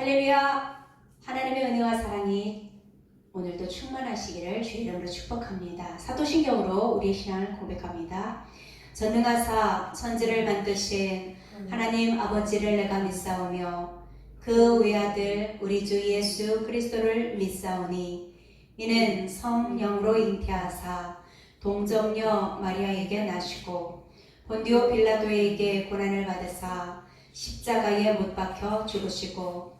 할렐루야! 하나님의 은혜와 사랑이 오늘도 충만하시기를 주의 이름으로 축복합니다. 사도신경으로 우리의 신앙을 고백합니다. 전능하사 천지를 만드신 하나님 아버지를 내가 믿사오며 그 외아들 우리 주 예수 그리스도를 믿사오니 이는 성령으로 잉태하사 동정녀 마리아에게 나시고 본디오 빌라도에게 고난을 받으사 십자가에 못 박혀 죽으시고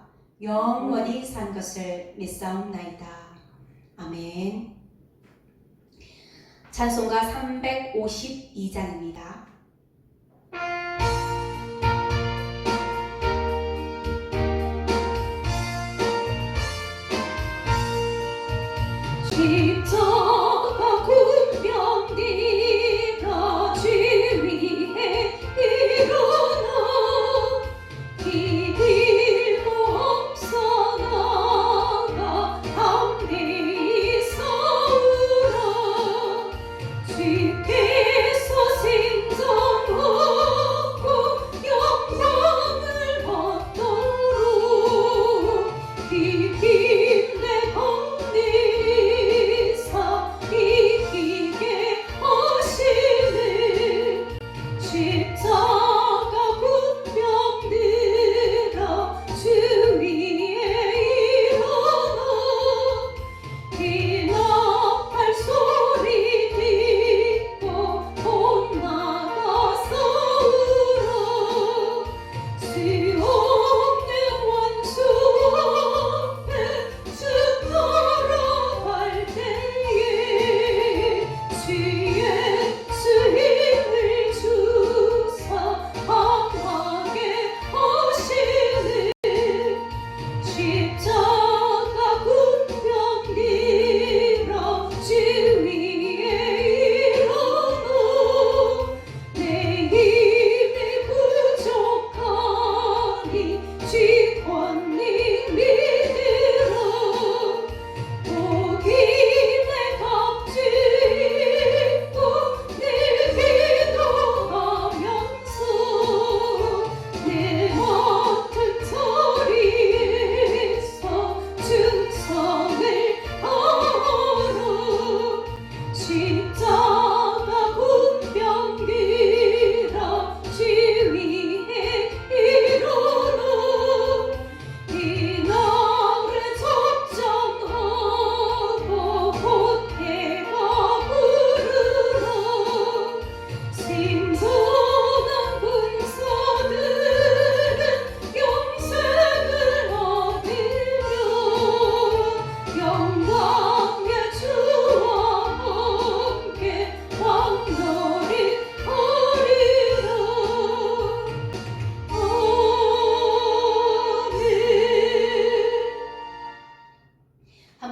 영원히 산 것을 믿사옵나이다. 아멘. 찬송가 352장입니다. 십자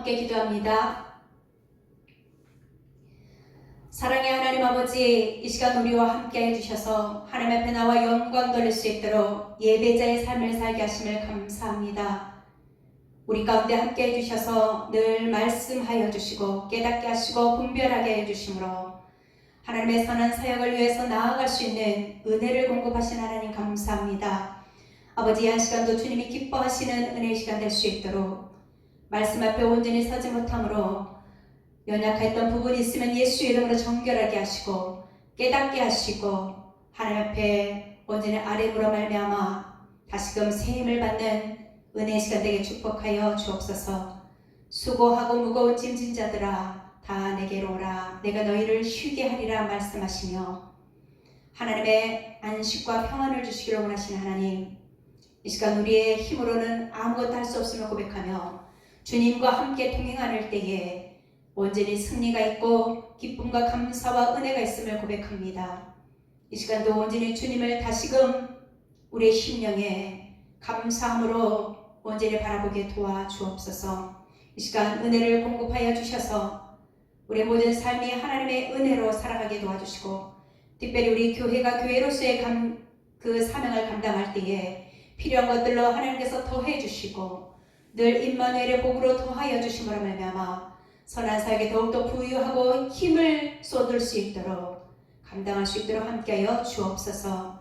함께 기도합니다. 사랑의 하나님 아버지, 이 시간 우리와 함께 해주셔서 하나님 앞에 나와 영광 돌릴 수 있도록 예배자의 삶을 살게 하심을 감사합니다. 우리 가운데 함께 해주셔서 늘 말씀하여 주시고 깨닫게 하시고 분별하게 해주심으로 하나님의 선한 사역을 위해서 나아갈 수 있는 은혜를 공급하신 하나님 감사합니다. 아버지 한 시간도 주님이 기뻐하시는 은혜의 시간 될 수 있도록 말씀 앞에 온전히 서지 못함으로 연약했던 부분이 있으면 예수 이름으로 정결하게 하시고 깨닫게 하시고 하나님 앞에 온전히 아뢰므로 말미암아 다시금 새 힘을 받는 은혜의 시간 되게 축복하여 주옵소서. 수고하고 무거운 짐진 자들아 다 내게로 오라. 내가 너희를 쉬게 하리라 말씀하시며 하나님의 안식과 평안을 주시기를 원하시는 하나님 이 시간 우리의 힘으로는 아무것도 할 수 없음을 고백하며 주님과 함께 동행할 때에 온전히 승리가 있고 기쁨과 감사와 은혜가 있음을 고백합니다. 이 시간도 온전히 주님을 다시금 우리의 심령에 감사함으로 온전히 바라보게 도와주옵소서. 이 시간 은혜를 공급하여 주셔서 우리 모든 삶이 하나님의 은혜로 살아가게 도와주시고 특별히 우리 교회가 교회로서의 감, 그 사명을 감당할 때에 필요한 것들로 하나님께서 더해 주시고 늘 임마누엘의 복으로 더하여 주심으로 말미암아 선한 사역에 더욱더 부유하고 힘을 쏟을 수 있도록 감당할 수 있도록 함께하여 주옵소서.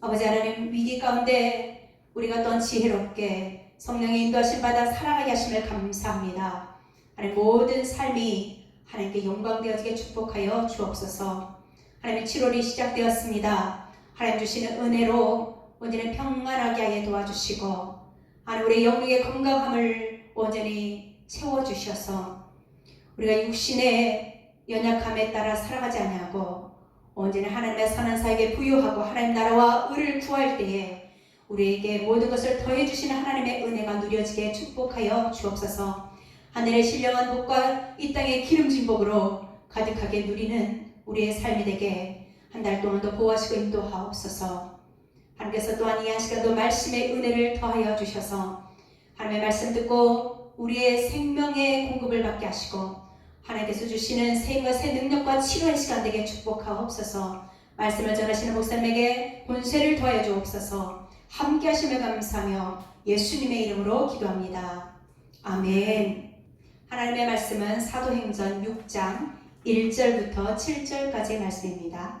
아버지 하나님 위기 가운데 우리가 또한 지혜롭게 성령의 인도하심 받아 살아가게 하심을 감사합니다. 하나님 모든 삶이 하나님께 영광되어지게 축복하여 주옵소서. 하나님의 7월이 시작되었습니다. 하나님 주시는 은혜로 온전히 평안하게 하여 도와주시고 하나님 우리 영육의 건강함을 온전히 채워주셔서 우리가 육신의 연약함에 따라 살아가지 아니하고 온전히 하나님의 선한 사역에 부유하고 하나님 나라와 의를 구할 때에 우리에게 모든 것을 더해 주시는 하나님의 은혜가 누려지게 축복하여 주옵소서. 하늘의 신령한 복과 이 땅의 기름진 복으로 가득하게 누리는 우리의 삶이 되게 한 달 동안도 보호하시고 인도하옵소서. 하나님께서 또한 이 한 시간도 말씀의 은혜를 더하여 주셔서 하나님의 말씀 듣고 우리의 생명의 공급을 받게 하시고 하나님께서 주시는 새새 능력과 치료의 시간 되게 축복하옵소서. 말씀을 전하시는 목사님에게 본세를 더하여 주옵소서. 함께 하심을 감사하며 예수님의 이름으로 기도합니다. 아멘. 하나님의 말씀은 사도행전 6장 1절부터 7절까지의 말씀입니다.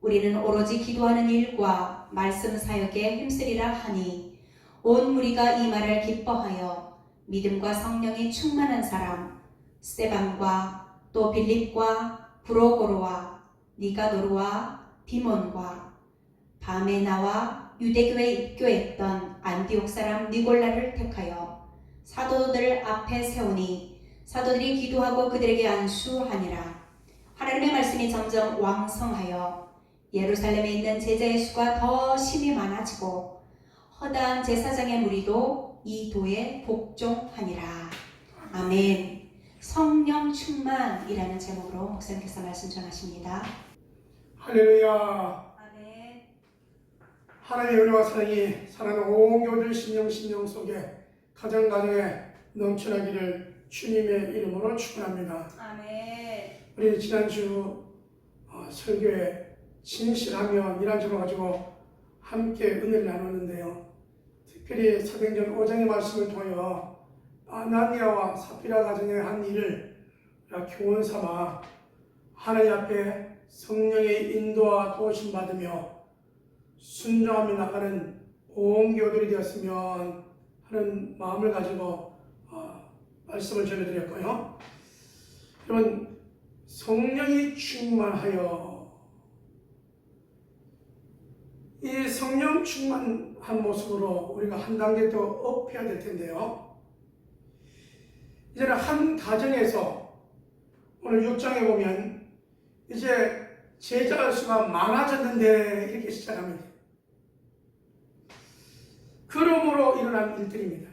우리는 오로지 기도하는 일과 말씀 사역에 힘쓰리라 하니 온 무리가 이 말을 기뻐하여 믿음과 성령이 충만한 사람 스테반과 또 빌립과 브로고로와 니가도르와 디몬과 밤에 나와 유대교에 입교했던 안디옥 사람 니골라를 택하여 사도들 앞에 세우니 사도들이 기도하고 그들에게 안수하니라. 하나님의 말씀이 점점 왕성하여 예루살렘에 있는 제자의 수가 더 심히 많아지고 허다한 제사장의 무리도 이 도에 복종하니라. 아멘. 성령 충만이라는 제목으로 목사님께서 말씀 전하십니다. 할렐루야. 아멘. 하나님의 은혜와 사랑이 사랑하는 온 교들 신령 신령 속에 가정 가정에 넘쳐나기를 주님의 이름으로 축원합니다. 아멘. 우리 지난주 어, 설교에 진실하면 이란 주로 가지고 함께 은혜를 나눴는데요. 특별히 사도행전 5장의 말씀을 통하여 아나니아와 사피라 가정의 한 일을 교훈 삼아 하나님 앞에 성령의 인도와 도우심 받으며 순종하며 나가는 온 교들이 되었으면 하는 마음을 가지고 어, 말씀을 전해드렸고요. 여러분 성령이 충만하여 이 성령 충만한 모습으로 우리가 한 단계 더 업해야 될 텐데요. 이제는 한 가정에서 오늘 6장에 보면 이제 제자 수가 많아졌는데 이렇게 시작합니다. 그러므로 일어난 일들입니다.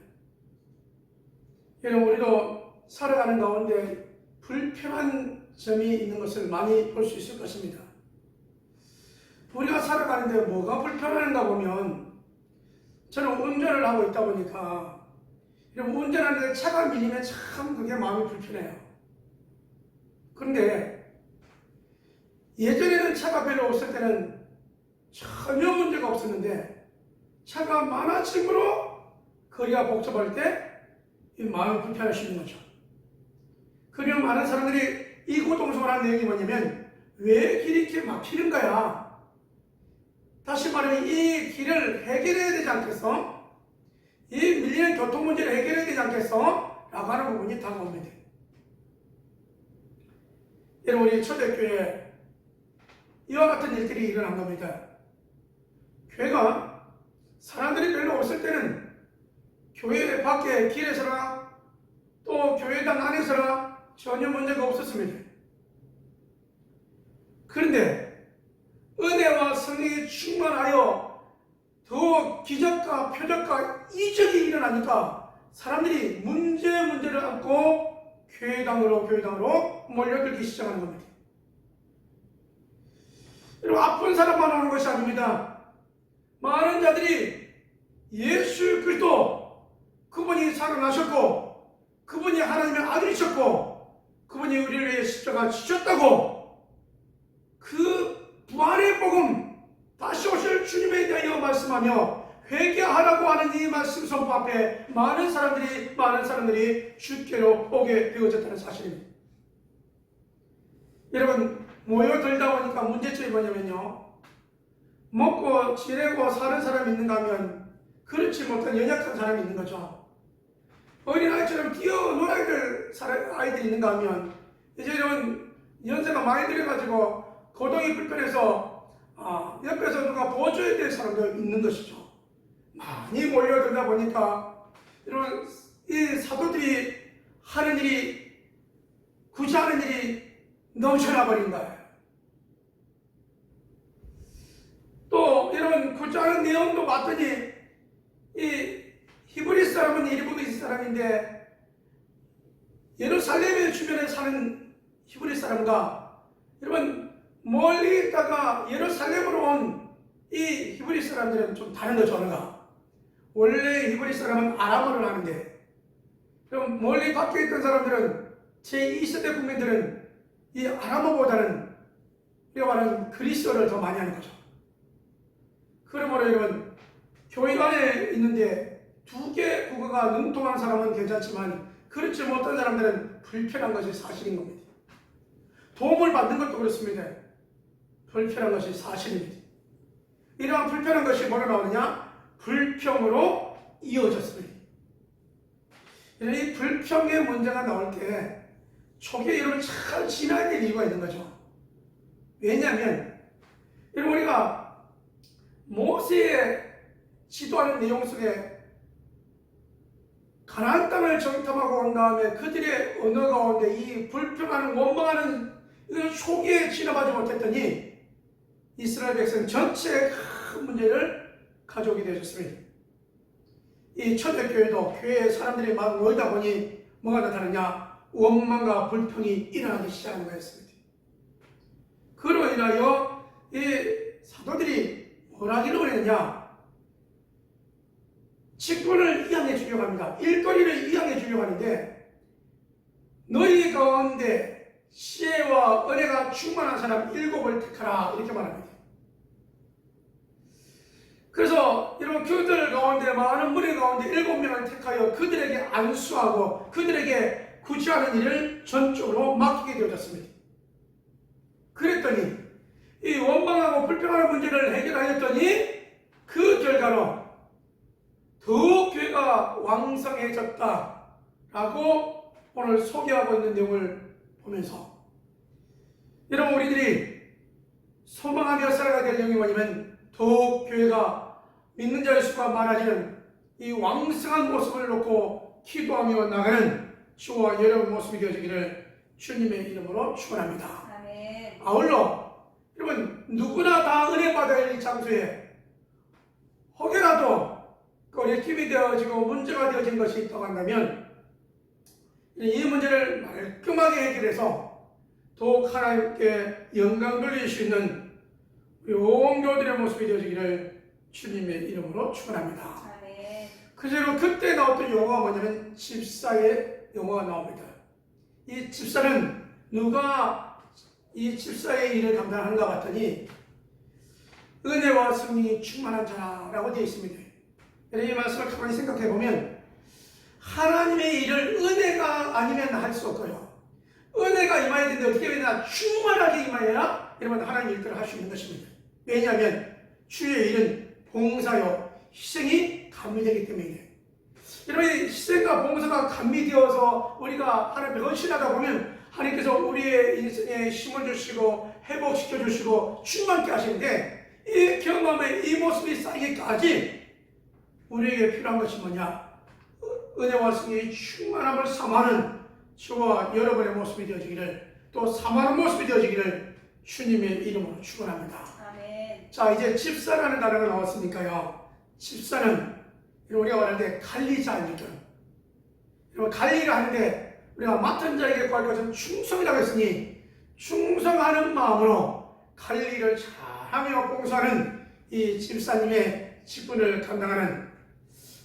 여러분 우리도 살아가는 가운데 불편한 점이 있는 것을 많이 볼 수 있을 것입니다. 우리가 살아가는데 뭐가 불편한가 보면 저는 운전을 하고 있다 보니까 여러분 운전하는데 차가 밀리면 참 그게 마음이 불편해요. 그런데 예전에는 차가 별로 없을 때는 전혀 문제가 없었는데 차가 많아짐으로 거리가 복잡할 때 이 마음이 불편할 수 있는 거죠. 그리고 많은 사람들이 이 고통스러운 내용이 뭐냐면 왜 길이 이렇게 막히는 거야? 다시 말하면 이 길을 해결해야 되지 않겠어? 이 밀리는 교통 문제를 해결해야 되지 않겠어? 라고 하는 부분이 다가옵니다. 여러분 우리 초대교회 이와 같은 일들이 일어난 겁니다. 교회가 사람들이 별로 없을 때는 교회 밖에 길에서나 또 교회당 안에서나 전혀 문제가 없었습니다. 그런데 은혜와 성령이 충만하여 더 기적과 표적과 이적이 일어나니까 사람들이 문제 문제를 안고 교회당으로 교회당으로 몰려들기 시작하는 겁니다. 여러분 아픈 사람만 오는 것이 아닙니다. 많은 자들이 예수 그리스도 그분이 살아나셨고 그분이 하나님의 아들이셨고 그분이 우리를 위해 십자가 지셨다고 그 부활의 복음 다시 오실 주님에 대하여 말씀하며 회개하라고 하는 이 말씀 선포 앞에 많은 사람들이 많은 사람들이 주께로 오게 되어졌다는 사실입니다. 여러분 모여들다 보니까 문제점이 뭐냐면요. 먹고 지내고 사는 사람이 있는가 하면 그렇지 못한 연약한 사람이 있는 거죠. 어린아이처럼 뛰어놀아야 될 아이들이 있는가 하면 이제 이런 연세가 많이 들어가지고 거동이 불편해서 아, 옆에서 누가 보줘야 될 사람도 있는 것이죠. 많이 몰려들다 보니까 이런 이 사도들이 하는 일이 굳이 하는 일이 넘쳐나 버린 거예요. 또 이런 굳이 하는 내용도 봤더니 이 히브리 사람은 일부 사람인데 예루살렘의 주변에 사는 히브리 사람과 여러분 멀리 있다가 예루살렘으로 온 이 히브리 사람들은 좀 다른 거죠 어느가 원래 히브리 사람은 아람어를 하는데 그럼 멀리 밖에 있던 사람들은 제2세대 국민들은 이 아람어보다는 이거 말하는 그리스어를 더 많이 하는 거죠 그러므로 여러분 교회 안에 있는데 두 개 국어가 능통한 사람은 괜찮지만 그렇지 못한 사람들은 불편한 것이 사실인 겁니다. 도움을 받는 것도 그렇습니다. 불편한 것이 사실입니다. 이러한 불편한 것이 뭐로 나오느냐? 불평으로 이어졌습니다. 이 불평의 문제가 나올 때 초기에 이런 잘 지나야 될 이유가 있는 거죠. 왜냐하면 여러분 우리가 모세의 지도하는 내용 속에 가나안 땅을 정탐하고 온 다음에 그들의 언어 가운데 이 불평하는 원망하는 이걸 초기에 지나가지 못했더니 이스라엘 백성 전체에 큰 문제를 가져오게 되었습니다. 이 초대교회도 교회에 사람들이 막 모이다 보니 뭐가 나타나냐 원망과 불평이 일어나기 시작한 거였습니다. 그로 인하여 이 사도들이 뭐라 하기로 했느냐 직분을 이양해 주려고 합니다. 일거리를 이양해 주려고 하는데 너희 가운데 시혜와 은혜가 충만한 사람 일곱을 택하라 이렇게 말합니다. 그래서 이런 교들 가운데 많은 무리 가운데 일곱 명을 택하여 그들에게 안수하고 그들에게 구제하는 일을 전적으로 맡기게 되어졌습니다. 그랬더니 이 원망하고 불평하는 문제를 해결하였더니 그 결과로 더욱 교회가 왕성해졌다라고 오늘 소개하고 있는 내용을 보면서 여러분 우리들이 소망하며 살아가야 될 내용이 뭐냐면 더욱 교회가 믿는 자의 수가 많아지는 이 왕성한 모습을 놓고 기도하며 나가는 주와 여러분 모습이 되어지기를 주님의 이름으로 축원합니다. 아울러 여러분 누구나 다 은혜 받아야 할 장소에 혹여라도 꺼리낌이 되어지고 문제가 되어진 것이 있다고 한다면 이 문제를 말끔하게 해결해서 더욱 하나님께 영광 돌릴 수 있는 우리 온 교들의 모습이 되어지기를 주님의 이름으로 축원합니다. 아멘. 그대로 그때 나왔던 용어가 뭐냐면 집사의 용어가 나옵니다. 이 집사는 누가 이 집사의 일을 감당하는가 봤더니 은혜와 성령이 충만한 자라고 되어 있습니다. 여러분 이 말씀을 가만히 생각해 보면 하나님의 일을 은혜가 아니면 할 수 없어요. 은혜가 임해야 되는데 어떻게 되나 충만하게 임하여야 여러분 하나님 일들을 할 수 있는 것입니다. 왜냐하면 주의 일은 봉사요 희생이 감미되기 때문이에요. 여러분 이 희생과 봉사가 감미되어서 우리가 하나님께 헌신하다 보면 하나님께서 우리의 인생에 힘을 주시고 회복시켜 주시고 충만케 하시는데 이 경험의 이 모습이 쌓이기까지 우리에게 필요한 것이 뭐냐? 은혜와 승리의 충만함을 삼하는 저와 여러분의 모습이 되어지기를 또 삼하는 모습이 되어지기를 주님의 이름으로 축원합니다. 자 이제 집사라는 단어가 나왔으니까요. 집사는 우리가 말할 때 관리자 아니죠. 여러분 관리를 하는데 우리가 맡은 자에게 구할 것은 충성이라고 했으니 충성하는 마음으로 관리를 잘하며 봉사하는 이 집사님의 직분을 감당하는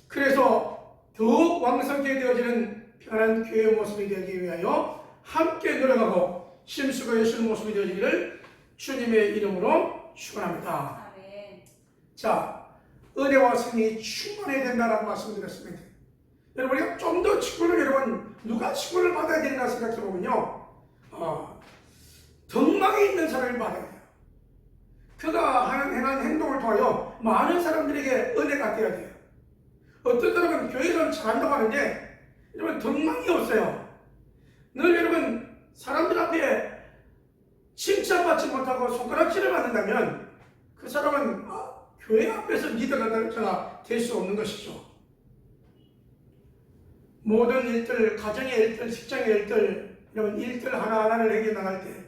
그래서 더욱 왕성케 되어지는 편한 교회의 모습이 되기 위하여 함께 노력하고 심수고 예수는 모습이 되어지기를 주님의 이름으로 아멘. 자, 은혜와 승리 충만해야 된다라고 말씀드렸습니다. 여러분, 우리가 좀더 직분을 여러분 누가 직분을 받아야 되나 생각해 보면요, 어, 덕망이 있는 사람이 받아야 돼요. 그가 하는 행한 행동을 통하여 많은 사람들에게 은혜가 되어야 돼요. 어떤 사람은 교회를 잘한다고 하는데 여러분 덕망이 없어요. 늘 여러분 사람들 앞에 칭찬받지 못하고 손가락질을 받는다면 그 사람은 아, 교회 앞에서 리더가 될 수 없는 것이죠. 모든 일들, 가정의 일들, 직장의 일들, 이런 일들 하나하나를 해결 나갈 때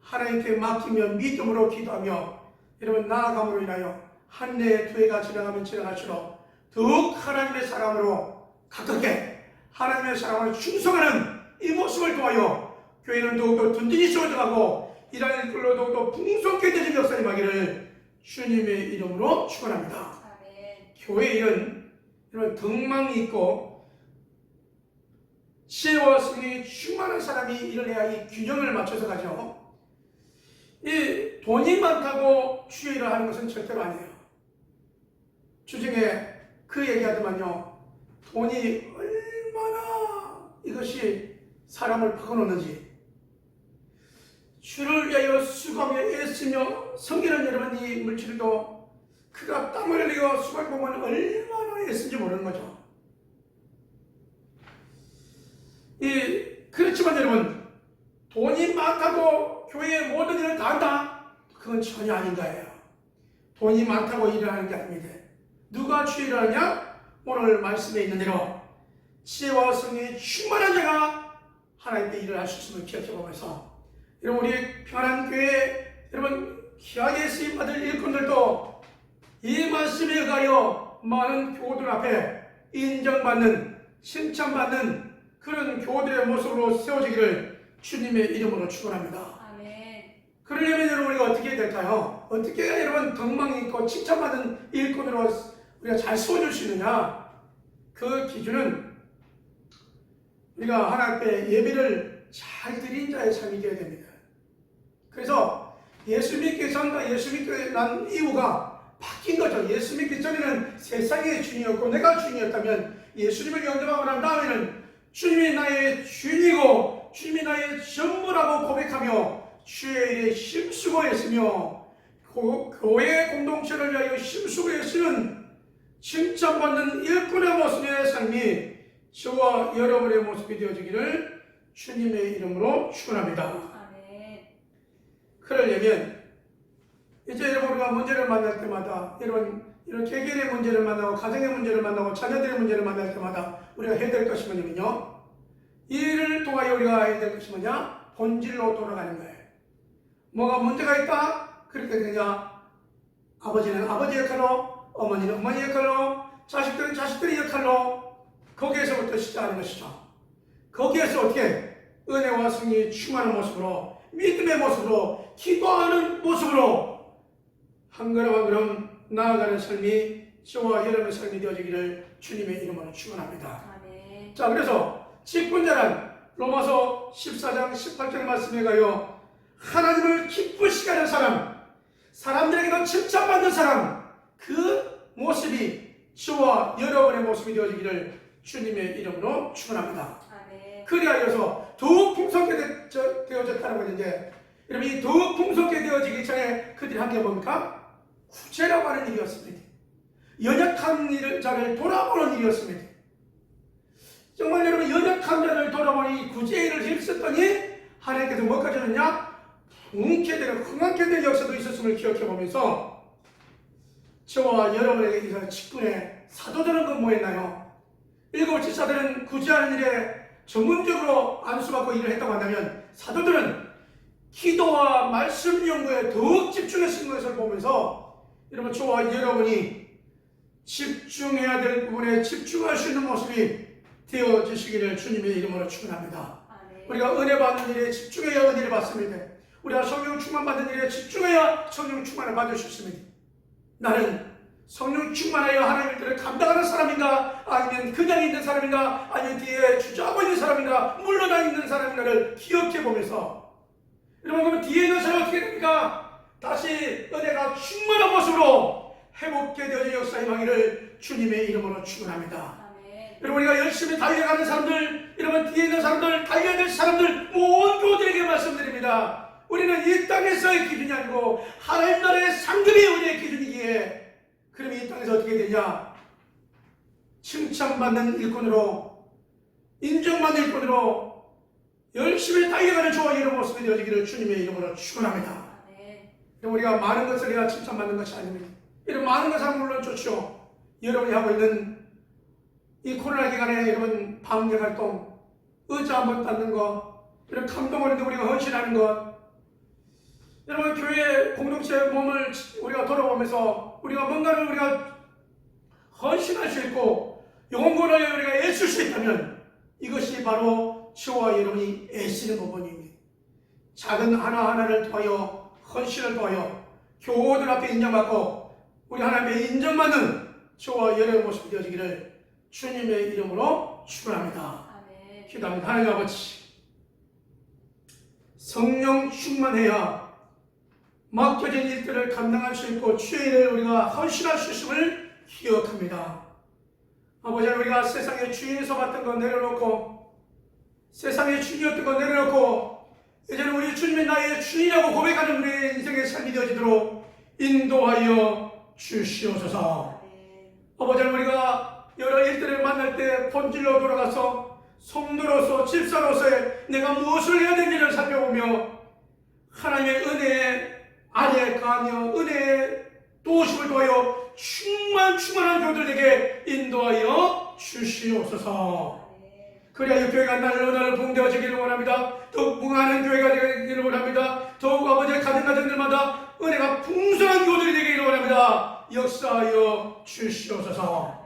하나님께 맡기며 믿음으로 기도하며 여러분 나아감으로 인하여 한 해에 두 해가 지나가면 지나갈수록 더욱 하나님의 사람으로 가깝게 하나님의 사람으로 충성하는 이 모습을 통하여 교회는 더욱더 든든히 세워져가고 일하는 일들로 더욱더 풍성케 되는 역사를 하기를 주님의 이름으로 축원합니다. 교회 일은 이런 덕망이 있고 지혜와 승리 충만한 사람이 일어나야 이 균형을 맞춰서 가죠. 이 돈이 많다고 주의를 하는 것은 절대로 아니에요. 주중에 그 얘기하더만요. 돈이 얼마나 이것이 사람을 바꿔놓는지 주를 위하여 수고하며 애쓰며 섬기는 여러분 이 물질도 그가 땀을 흘리고 수고를 보면 얼마나 애쓴지 모르는 거죠. 이 그렇지만 여러분 돈이 많다고 교회의 모든 일을 다 한다? 그건 전혀 아닌 거예요. 돈이 많다고 일을 하는 게 아닙니다. 누가 주의를 하냐? 오늘 말씀에 있는 대로 지혜와 성령이 충만한 자가 하나님께 일을 할 수 있음을 기억해 보면서 여러분 우리 평안한 교회 여러분 귀하게 쓰임 받을 일꾼들도 이 말씀에 의하여 많은 교우들 앞에 인정받는 칭찬받는 그런 교우들의 모습으로 세워지기를 주님의 이름으로 축원합니다. 아멘. 그러려면 여러분 우리가 어떻게 해야 될까요? 어떻게 해야 여러분 덕망이 있고 칭찬받는 일꾼으로 우리가 잘 세워줄 수 있느냐? 그 기준은 우리가 하나님 앞에 예배를 잘 드린 자의 삶이 되어야 됩니다. 그래서 예수 믿기 전과 예수 믿기 난 이후가 바뀐 거죠. 예수 믿기 전에는 세상의 주인이었고 내가 주인이었다면 예수님을 영접하고 난 다음에는 주님이 나의 주인이고 주님이 나의 전부라고 고백하며 주의 일에 힘쓰고 했으며 고- 교회 공동체를 위하여 힘쓰고 했으는 칭찬받는 일꾼의 모습의 삶이 저와 여러분의 모습이 되어지기를 주님의 이름으로 축원합니다. 그러려면 이제 여러분 우리가 문제를 만날 때마다 여러분 이런 개개인의 문제를 만나고 가정의 문제를 만나고 자녀들의 문제를 만날 때마다 우리가 해야 될 것이 뭐냐면요. 이를 통하여 우리가 해야 될 것이 뭐냐? 본질로 돌아가는 거예요. 뭐가 문제가 있다? 그렇게 되냐 아버지는 아버지 역할로 어머니는 어머니 역할로 자식들은 자식들의 역할로 거기에서부터 시작하는 것이죠. 거기에서 어떻게 은혜와 승리 충만한 모습으로 믿음의 모습으로 기도하는 모습으로 한 걸음 한 걸음 나아가는 삶이 저와 여러분의 삶이 되어지기를 주님의 이름으로 축원합니다. 아멘. 자 그래서 직분자란 로마서 14장 18절 말씀에 가요 하나님을 기쁘시게 하는 사람 사람들에게도 칭찬받는 사람 그 모습이 저와 여러분의 모습이 되어지기를 주님의 이름으로 축원합니다. 아멘. 그리하여서 더욱 풍성하게 되어졌다는 것인데 여러분 이 더욱 풍성하게 되어지기 전에 그들이 한 게 뭡니까? 구제라고 하는 일이었습니다. 연약한 일을 자를 돌아보는 일이었습니다. 정말 여러분 연약한 자를 돌아보는 이 구제를 힘썼더니 하나님께서 뭐까지 하느냐? 풍게 되는 흥하게 되는 역사도 있었음을 기억해 보면서 저와 여러분에게 이 직분에 사도들은 그 뭐했나요? 일곱 지사들은 굳이 하는 일에 전문적으로 안수받고 일을 했다고 한다면 사도들은 기도와 말씀 연구에 더욱 집중했을 것을 보면서 여러분 저와 여러분이 집중해야 될 부분에 집중할 수 있는 모습이 되어지시기를 주님의 이름으로 축원합니다. 아멘. 우리가 은혜 받는 일에 집중해야 은혜를 받습니다. 우리가 성령 충만 받는 일에 집중해야 성령 충만을 받을 수 있습니다. 나는 성령 충만하여 하나님의 일들을 감당하는 사람인가? 아니면 그냥 있는 사람인가? 아니면 뒤에 주저하고 있는 사람인가? 물러나 있는 사람인가를 기억해 보면서. 여러분 그러면 뒤에 있는 사람 어떻게 됩니까? 다시 은혜가 충만한 모습으로 회복게 되어진 역사의 망위를 주님의 이름으로 축원합니다. 여러분 우리가 열심히 달려가는 사람들 여러분 뒤에 있는 사람들 달려야 될 사람들 모든 교우들에게 말씀드립니다. 우리는 이 땅에서의 기준이 아니고 하나님 나라의 상급이 우리의 기준이기에 그럼 이 땅에서 어떻게 되냐 칭찬받는 일꾼으로 인정받는 일꾼으로 열심히 달려가는 저와 이런 모습이 되어지기를 주님의 이름으로 축원합니다 아멘. 우리가 많은 것을 해야 칭찬받는 것이 아닙니다. 이런 많은 것은 물론 좋죠. 여러분이 하고 있는 이 코로나 기간에 여러분 방역 활동, 의자 한번 닦는 것, 이런 감동을 우리가 헌신하는 것, 여러분 교회 공동체 몸을 우리가 돌아보면서 우리가 뭔가를 우리가 헌신할 수 있고 영혼권을 우리가 애쓸 수 있다면 이것이 바로 저와 여러분이 애쓰는 부분입니다. 작은 하나하나를 더하여 헌신을 더하여 교우들 앞에 인정받고 우리 하나님의 인정받는 저와 여러분의 모습이 되어지기를 주님의 이름으로 축원합니다. 기도합니다. 하나님 아버지 성령 충만해야 맡겨진 일들을 감당할 수 있고 주의 일을 우리가 헌신할 수 있음을 기억합니다. 아버지 우리가 세상의 주인에서 받던 거 내려놓고 세상의 주인이었던 거 내려놓고 이제는 우리 주님의 나의 주인이라고 고백하는 우리의 인생의 삶이 되어지도록 인도하여 주시옵소서. 아버지 우리가 여러 일들을 만날 때 본질로 돌아가서 성도로서 집사로서의 내가 무엇을 해야 되는지를 살펴보며 하나님의 은혜 아래 가며 은혜의 도심을 도하여 충만 충만한 교들에게 인도하여 주시옵소서. 그래야 이 교회가 날로 날로 붕대어지기를 원합니다. 더욱 붕하는 교회가 되기를 원합니다. 더욱 아버지의 가정 가정들마다 은혜가 풍성한 교들이 되기를 원합니다. 역사하여 주시옵소서.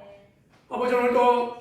아버지 오늘도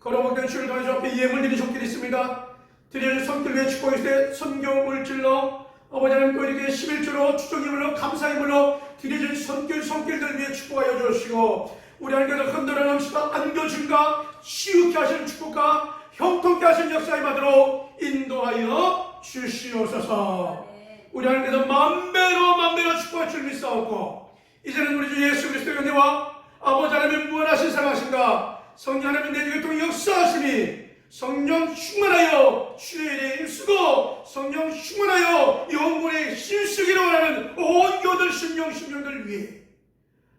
걸어먹던 저 앞에 예물 드린 손길이 있습니다. 드리는 손길 위에 축복했을 때 선교 물질로 아버지 하나님 또 이렇게 11조로 추정임으로 감사의 물로 드려진 손길 손길들 위에 축복하여 주시고 우리 하나님께서 흔들어 넘치다 안겨준가 치유케 하시는 축복과 형통케 하시는 역사의 받으로 인도하여 주시옵소서. 우리 하나님께서 만배로 만배로 축복할 줄 믿사옵고 이제는 우리 주 예수 그리스도의 은혜와 아버지 하나님의 무한하신 사랑하신가 성령 하나님 내 중에 또 역사하심이 성령 충만하여 주의 일에 힘쓰고 성령 충만하여 영혼에 힘쓰기를 원하는 온 교들 신령 신령들 위해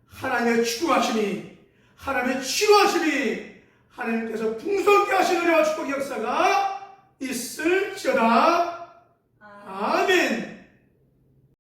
하나님의 축복하심이 하나님의 치료하심이 하나님께서 풍성케 하시는 은혜와 축복 역사가 있을지어다